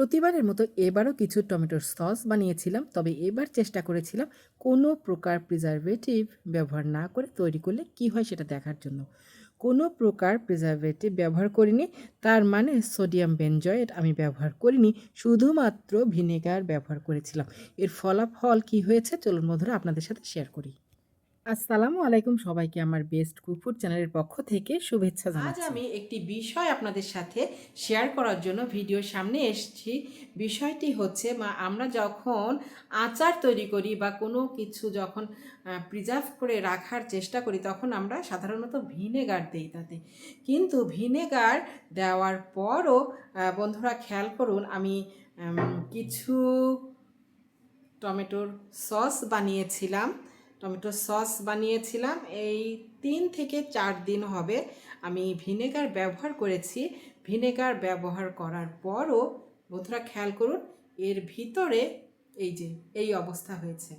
প্রতিবারের মতো এবারও কিছু টমেটোর সস বানিয়েছিলাম, তবে এবার চেষ্টা করেছিলাম কোনো প্রকার প্রিজারভেটিভ ব্যবহার না করে তৈরি করলে কি হয় সেটা দেখার জন্য। কোনো প্রকার প্রিজারভেটিভ ব্যবহার করিনি, তার মানে সোডিয়াম বেনজয়েট আমি ব্যবহার করিনি, শুধুমাত্র ভিনেগার ব্যবহার করেছিলাম। এর ফলাফল কি হয়েছে? চলুন বন্ধুরা আপনাদের সাথে শেয়ার করি। আসসালামু আলাইকুম সবাইকে আমার বেস্ট কুকফুড চ্যানেলের পক্ষ থেকে শুভেচ্ছা আজ আমি একটি বিষয় আপনাদের সাথে শেয়ার করার জন্য ভিডিও সামনে এসেছি। বিষয়টি হচ্ছে মা আমরা যখন আচার তৈরি করি বা কোনো কিছু যখন প্রিজার্ভ করে রাখার চেষ্টা করি তখন আমরা সাধারণত ভিনেগার দিই তাতে। কিন্তু ভিনেগার দেওয়ার পরও বন্ধুরা খেয়াল করুন আমি কিছু টমেটোর সস বানিয়েছিলাম। টমেটো সস বানিয়েছিলাম। এই তিন থেকে চার দিন হবে আমি ভিনেগার ব্যবহার করেছি। ভিনেগার ব্যবহার করার পরও বন্ধুরা খেয়াল করুন, এর ভিতরে এই যে, এই অবস্থা হয়েছে।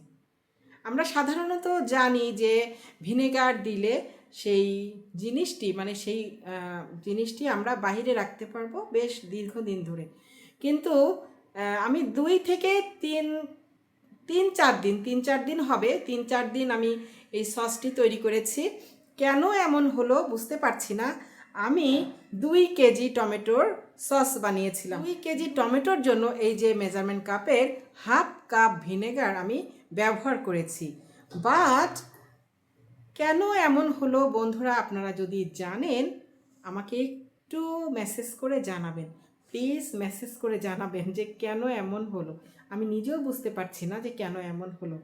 আমরা সাধারণত জানি যে ভিনেগার দিলে সেই জিনিসটি মানে সেই জিনিসটি আমরা বাইরে রাখতে পারব বেশ দীর্ঘদিন ধরে। কিন্তু আমি দুই থেকে তিন তিন চার দিন, তিন চার দিন হবে, তিন চার দিন আমি এই সসটি তৈরি করেছি। কেন এমন হলো বুঝতে পারছি না। আমি দুই কেজি টমেটোর সস বানিয়েছিলাম। দুই কেজি টমেটোর জন্য এই যে মেজারমেন্ট কাপের হাফ কাপ ভিনেগার আমি ব্যবহার করেছি। বাট কেন এমন হলো বন্ধুরা আপনারা যদি জানেন, আমাকে একটু মেসেজ করে জানাবেন। প্লিজ মেসেজ করে জানাবেন যে কেন এমন হলো। আমি নিজেও বুঝতে পারছি না যে কেন এমন হলো।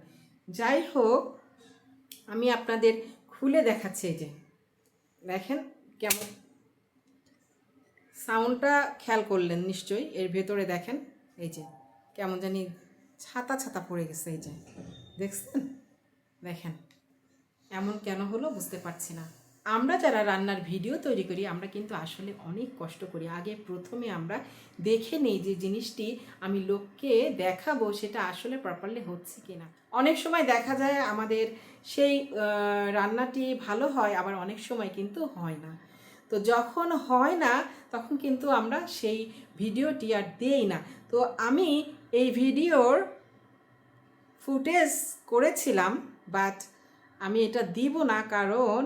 যাই হোক, আমি আপনাদের খুলে দেখাচ্ছি এই যে। দেখেন কেমন সাউন্ডটা খেয়াল করলেন নিশ্চয়ই, এর ভেতরে দেখেন এই যে কেমন জানি ছাতা ছাতা পড়ে গেছে এই যে। দেখছেন? দেখেন, এমন কেন হলো বুঝতে পারছি না। আমরা যারা রান্নার ভিডিও তৈরি করি, আমরা কিন্তু আসলে অনেক কষ্ট করি। আগে প্রথমে আমরা দেখে নেই যে জিনিসটি আমি লোককে দেখাবো সেটা আসলে প্রপারলি হচ্ছে কিনা। অনেক সময় দেখা যায় আমাদের সেই রান্নাটি ভালো হয়, আবার অনেক সময় কিন্তু হয় না। তো যখন হয় না, তখন কিন্তু আমরা সেই ভিডিওটি আর দেই না। তো আমি এই ভিডিওর ফুটেজ করেছিলাম বাট আমি এটা দিব না কারণ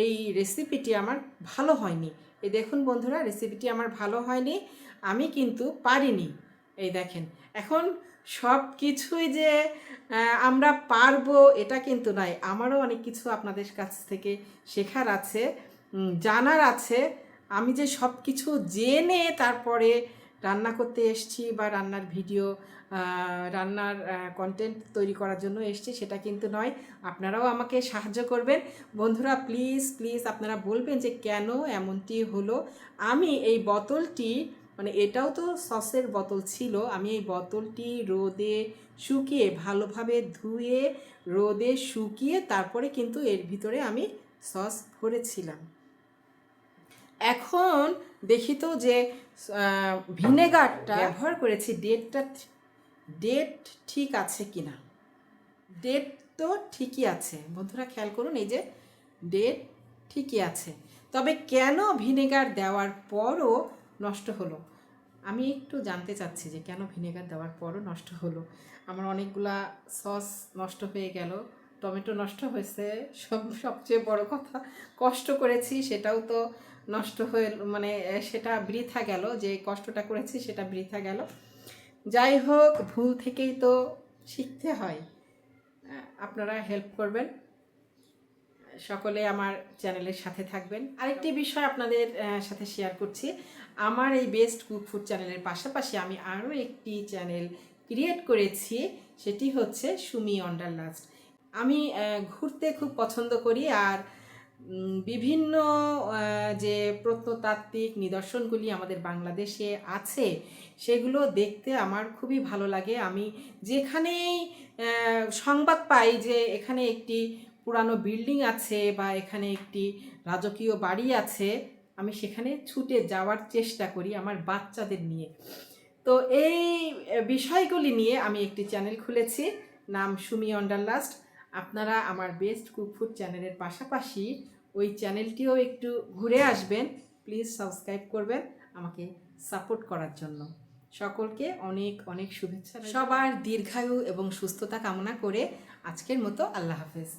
এই রেসিপিটি আমার ভালো হয়নি। এই দেখুন বন্ধুরা রেসিপিটি আমার ভালো হয়নি, আমি কিন্তু পারিনি। এই দেখেন, এখন সব কিছুই যে আমরা পারব এটা কিন্তু নাই আমারও অনেক কিছু আপনাদের কাছ থেকে শেখার আছে জানার আছে। আমি যে সব কিছু জেনে তারপরে রান্না করতে এসছি বা রান্নার ভিডিও রান্নার কন্টেন্ট তৈরি করার জন্য এসছি, সেটা কিন্তু নয়। আপনারাও আমাকে সাহায্য করবেন। বন্ধুরা প্লিজ প্লিজ আপনারা বলবেন যে কেন এমনটি হলো? আমি এই বোতলটি মানে এটাও তো সসের বোতল ছিল, আমি এই বোতলটি রোদে শুকিয়ে, ভালোভাবে ধুয়ে, রোদে শুকিয়ে তারপরে কিন্তু এর ভিতরে আমি সস ভরেছিলাম। এখন দেখি তো যে ভিনেগারটা ব্যবহার করেছি ডেটটা ডেট ঠিক আছে কি না ডেট তো ঠিকই আছে। বন্ধুরা খেয়াল করুন এই যে ডেট ঠিকই আছে। তবে কেন ভিনেগার দেওয়ার পরও নষ্ট হলো? আমি একটু জানতে চাচ্ছি যে কেন ভিনেগার দেওয়ার পরও নষ্ট হলো? আমার অনেকগুলা সস নষ্ট হয়ে গেল টমেটো নষ্ট হয়েছে সব সবচেয়ে বড় কথা কষ্ট করেছি সেটাও তো নষ্ট হয়ে মানে সেটা বৃথা গেল, যে কষ্টটা করেছি সেটা বৃথা গেল। যাই হোক, ভুল থেকেই তো শিখতে হয়। আপনারা হেল্প করবেন। সকলে আমার চ্যানেলের সাথে থাকবেন। আরেকটি বিষয় আপনাদের সাথে শেয়ার করছি। আমার এই বেস্ট কুক ফুড চ্যানেলের পাশাপাশি আমি আরও একটি চ্যানেল ক্রিয়েট করেছি, সেটি হচ্ছে সুমি অন্ডার লাস্ট। আমি ঘুরতে খুব পছন্দ করি আর বিভিন্ন যে প্রত্নতাত্ত্বিক নিদর্শনগুলি আমাদের বাংলাদেশে আছে, সেগুলো দেখতে আমার খুবই ভালো লাগে। আমি যেখানেই সংবাদ পাই যে এখানে একটি পুরানো বিল্ডিং আছে বা এখানে একটি রাজকীয় বাড়ি আছে, আমি সেখানে ছুটে যাওয়ার চেষ্টা করি আমার বাচ্চাদের নিয়ে। তো এই বিষয়গুলি নিয়ে আমি একটি চ্যানেল খুলেছি, নাম সুমি অন্ডারলাস্ট। আপনারা আমার বেস্ট কুক ফুড চ্যানেলের পাশাপাশি ওই চ্যানেলটিও একটু ঘুরে আসবেন। প্লিজ সাবস্ক্রাইব করবেন আমাকে সাপোর্ট করার জন্য। সকলকে অনেক অনেক শুভেচ্ছা সবার দীর্ঘায়ু এবং সুস্থতা কামনা করে আজকের মতো আল্লাহ হাফেজ।